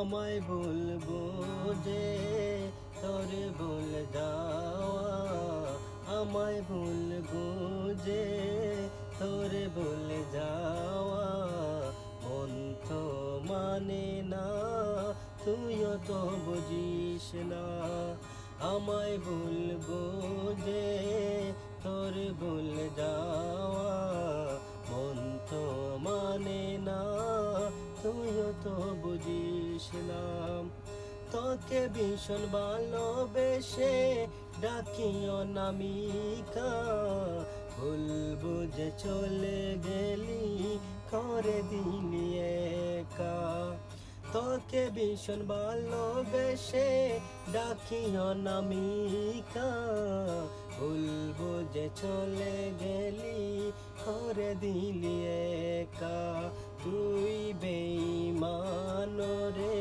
আমায় বলব যে তোরে বল যাওয়া, আমায় বলব যে তোরে বলে যাওয়া, মন তো মানে না। তুইও তো বুঝিস না, আমায় বলব যে তোর বলে যাওয়া মন তো মানে না, তুইও তো বুঝিস না। তোকে ভীষণ ভালোবেসে ডাকিও নামিকা বলব যে চলে গেলি, করে একা তোকে ভীষণ ভালোবেসে ডাকিও নামিকা বলব যে চলে গেলি করে দিলি একা। তুই বেইমান রে,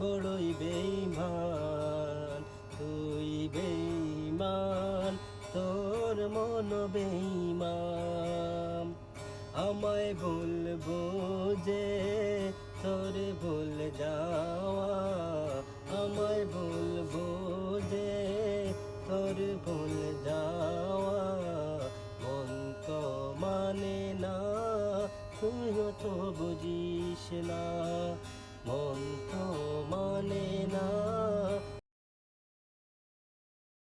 বড়ই বেইমান তুই বেইমান তোর মন বেইমান আমায় বলব যে তোর ভুল যাওয়া, আমায় ভুল যে তোর ভুল যাওয়া। মন তো মানে না, তুইও তো বুঝিস না।